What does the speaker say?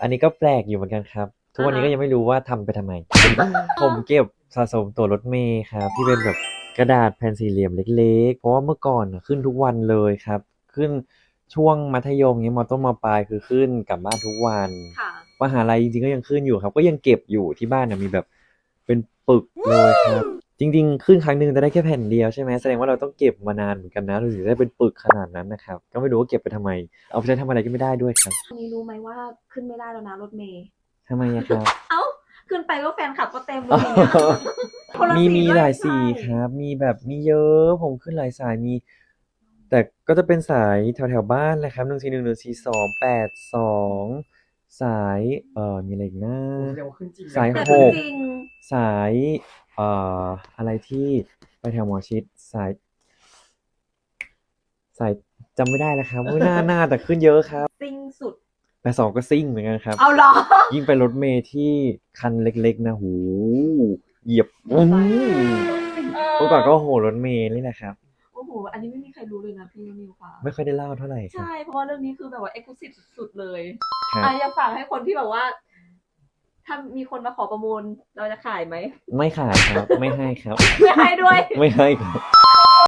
อันนี้ก็แปลกอยู่เหมือนกันครับ ทุกวันนี้อ่าก็ฮะยังไม่รู้ว่าทำไปทำไม ผมเก็บสะสมตั๋วรถเมล์ครับที่เป็นแบบกระดาษแผ่นสี่เหลี่ยมเล็ก ๆ เพราะว่าเมื่อก่อนน่ะขึ้นทุกวันเลยครับ ขึ้นช่วงมัธยมเงี้ยมต้นมปลายคือขึ้นกลับบ้านทุกวันค่ะมหาลัยจริงๆก็ยังขึ้นอยู่ครับ ก็ยังเก็บอยู่ที่บ้านน่ะมีแบบเป็นปึกเลยครับ จริงๆ ขึ้นครั้งหนึ่งจะได้แค่แผ่นเดียวใช่ไหมแสดงว่าเราต้องเก็บมานานเหมือนกันนะเราถึงได้เป็นปึกขนาดนั้นนะครับ ก็ไม่รู้ว่าเก็บไปทำไม เอาไปใช้ทำอะไรก็ไม่ได้ด้วยครับอันนี้รู้ไหมว่าขึ้นไม่ได้แล้วนะรถเมย์ทำไมอะครับ เอ้า ขึ้นไปก็แฟนคลับก็เต็มเลยอย่างเงี้ยคนละมีมีด้วยหลายสีใช่ครับ มีแบบมีเยอะผมขึ้นหลายสายมี แต่ก็จะเป็นสายแถวแถวๆบ้านแหละครับหนึ่งสี่หนึ่งหนึ่งสี่สองแปดสองสายเอ่อมีอะไรอีกนะแสดงว่าขึ้นจริงนะสาย แต่หกจริงสาย เอ่ออะไรที่ไปแถวหมอชิดสาย สายจำไม่ได้แล้วครับว่าหน้าหน้าแต่ขึ้นเยอะครับๆซิ่งสุด แต่สองก็ซิ่งเหมือนกันครับ เอาเหรอ ยิ่งไปรถเมล์ที่คันเล็กๆนะหูเหยียบอู้หูเมื่อก่อนก็โหรถเมล์นี่แหละครับ โอ้โห อันนี้ไม่มีใครรู้เลยนะพี่นิวค่ะ ไม่ค่อยได้เล่าเท่าไหร่ครับใช่ เพราะว่าเรื่องนี้คือแบบว่าเอ็กซ์คลูซีฟสุดๆเลย ครับอะอยากฝากให้คนที่แบบว่า ถ้ามีคนมาขอประมูลเราจะขายไหม ไม่ขายครับ ไม่ให้ครับ ไม่ให้ด้วย ไม่ให้ครับ